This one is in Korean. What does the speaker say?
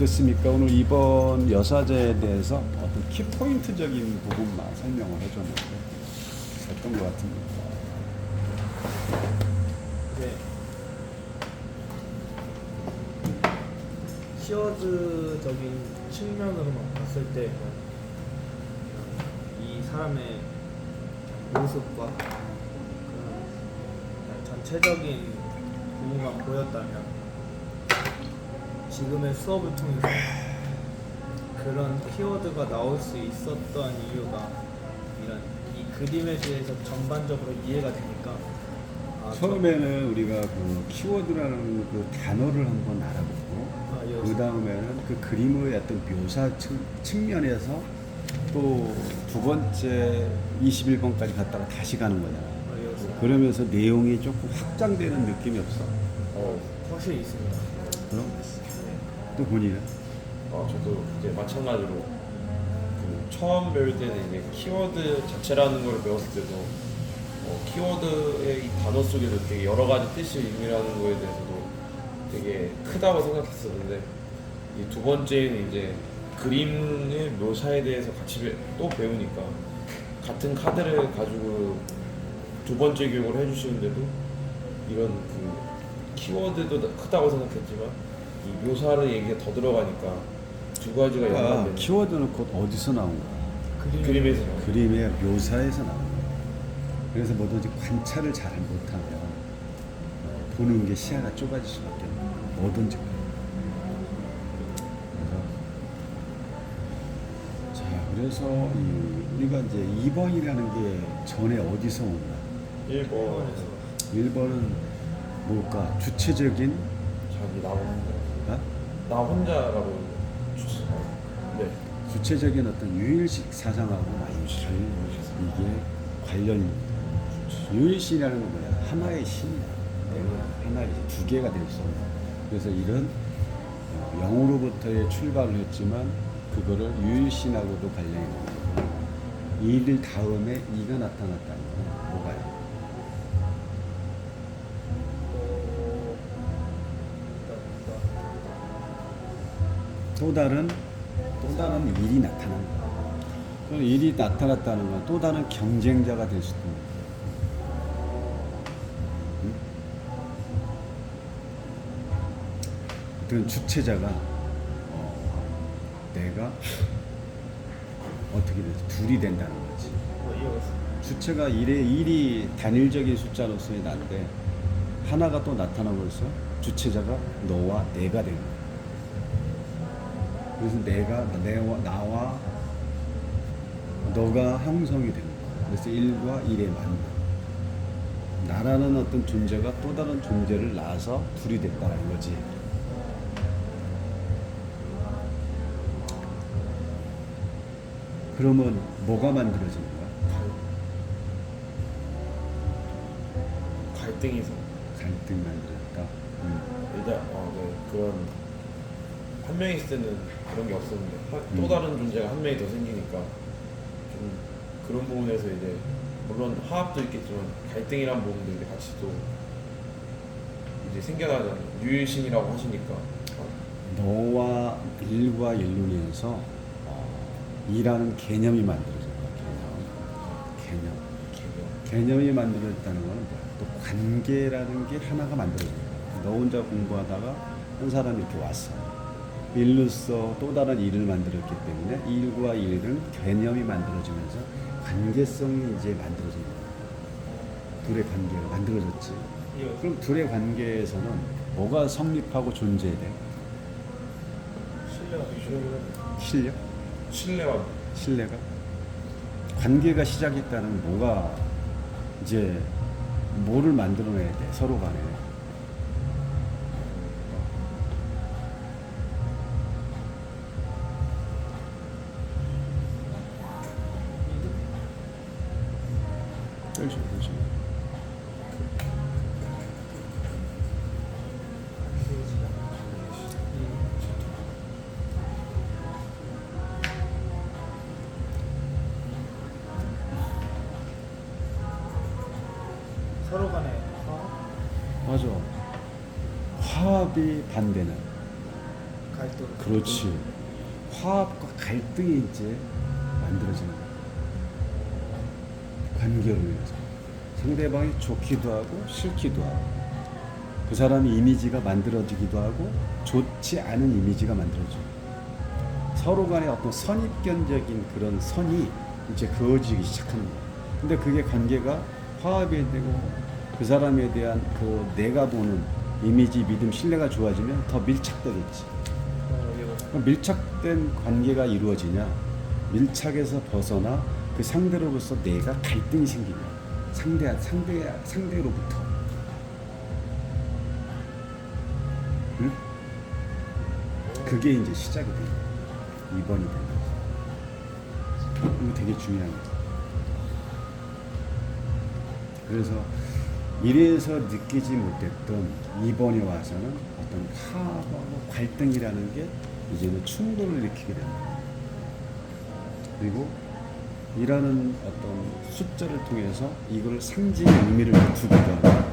어떻습니까? 오늘 이번 여사제에 대해서 어떤 키포인트적인 부분만 설명을 해줬는데 어떤 것 같습니까? 이제 키워드적인 측면으로만 봤을 때 이 사람의 모습과 전체적인 부분만 보였다면 지금의 수업을 통해서 그런 키워드가 나올 수 있었던 이유가 이런 이 그림에 대해서 전반적으로 이해가 되니까 아, 처음에는 우리가 그 키워드라는 그 단어를 한번 알아보고 아, 예. 그 다음에는 그 그림의 어떤 묘사 측, 측면에서 또 두 번째 21번까지 갔다가 다시 가는 거잖아. 아, 예. 그러면서 내용이 조금 확장되는 느낌이 없어. 어, 확실히 있습니다. 그럼 또 본인은? 어, 저도 이제 마찬가지로 그 처음 배울 때는 이제 키워드 자체라는 걸 배웠을 때도 어, 키워드의 이 단어 속에도 되게 여러 가지 뜻이 의미라는 거에 대해서도 되게 크다고 생각했었는데 이 두 번째는 이제 그림의 묘사에 대해서 같이 배- 또 배우니까 같은 카드를 가지고 두 번째 교육을 해주시는데도 이런 그 키워드도 크다고 생각했지만 이 묘사를 얘기가 더 들어가니까 두 가지가 아, 연관되는 키워드는 곧 어디서 나온 거야? 그림, 그림에서 나와요. 그림의 묘사에서 나온 거야. 그래서 뭐든지 관찰을 잘 못하면 어, 보는 게 시야가 좁아질 수밖에 없는 거야. 뭐든지. 그래서 자, 그래서 이, 우리가 이제 2번이라는 게 전에 어디서 온 거야? 1번에서 1번은 뭘까? 주체적인? 자기 나 혼자. 어? 나 혼자라고 네. 주체적인 어떤 유일식 사상하고 많이 잘 이게 관련이 유일신이라는 건 뭐야 하나의 신이야. 내가 하나의 신, 두 개가 될 수 없는. 그래서 이런 어, 영으로부터의 출발을 했지만 그거를 유일신하고도 관련이 있는 거고 이일 다음에 이가 나타났다는 건 뭐가요? 또 다른 또 다른 일이 나타난 거야 그 일이 나타났다는 건 또 다른 경쟁자가 될 수도 있는 응? 어떤 주체자가 어, 내가 어떻게 돼서 둘이 된다는 거지. 주체가 일의 일이 단일적인 숫자로서의 난데 하나가 또 나타나면서 주체자가 너와 내가 되는 거야. 그래서 내가 내와 나와 너가 형성이 되는 거야. 그래서 일과 일의 만남. 나라는 어떤 존재가 또 다른 존재를 낳아서 둘이 됐다는 거지. 그러면 뭐가 만들어지는 거야? 갈, 갈등이서 갈등 만들었다. 음. 일단 어, 네, 그런 한 명이 있을 때는 그런 게 없었는데 한- 또 음. 다른 존재가 한 명이 더 생기니까 좀 그런 부분에서 이제 물론 화합도 있겠지만 갈등이란 부분도 이제 같이 또 이제 생겨나잖아요 유일신이라고 하시니까 너와 일과 일론에서 어, 이라는 개념이 만들어진 거야. 개념. 개념. 개념 개념이 만들어졌다는 거는 뭐야? 또 관계라는 게 하나가 만들어진 거야. 너 혼자 공부하다가 한 사람이 이렇게 왔어. 일로서 또 다른 일을 만들었기 때문에 일과 일은 개념이 만들어지면서 관계성이 이제 만들어진 거야. 둘의 관계가 만들어졌지. 그럼 둘의 관계에서는 뭐가 성립하고 존재해야 돼? 실력 실력? 신뢰와 신뢰가? 관계가 시작했다는 뭐가 이제 뭐를 만들어내야 돼 서로 간에 그렇죠 그렇죠 서로 간의 화합? 맞아 화합이 반대는 갈등. 그렇지. 화합과 갈등이 이제 만들어지는 거야. 관계를 위해서. 상대방이 좋기도 하고 싫기도 하고 그 사람의 이미지가 만들어지기도 하고 좋지 않은 이미지가 만들어져. 서로 간의 어떤 선입견적인 그런 선이 이제 그어지기 시작하는 거야. 근데 그게 관계가 화합이 되고 그 사람에 대한 그 내가 보는 이미지, 믿음, 신뢰가 좋아지면 더 밀착되겠지. 밀착된 관계가 이루어지냐? 밀착에서 벗어나 그 상대로부터 내가 갈등이 생기냐? 상대 상대 상대로부터. 응? 그게 이제 시작이 돼. 2번이 되는 거지. 이거 되게 중요한 거죠. 그래서 이래서 느끼지 못했던 2번에 와서는 어떤 화합하고 갈등이라는 게 이제는 충돌을 일으키게 됩니다. 그리고 이라는 어떤 숫자를 통해서 이걸 상징의 의미를 두기도 하고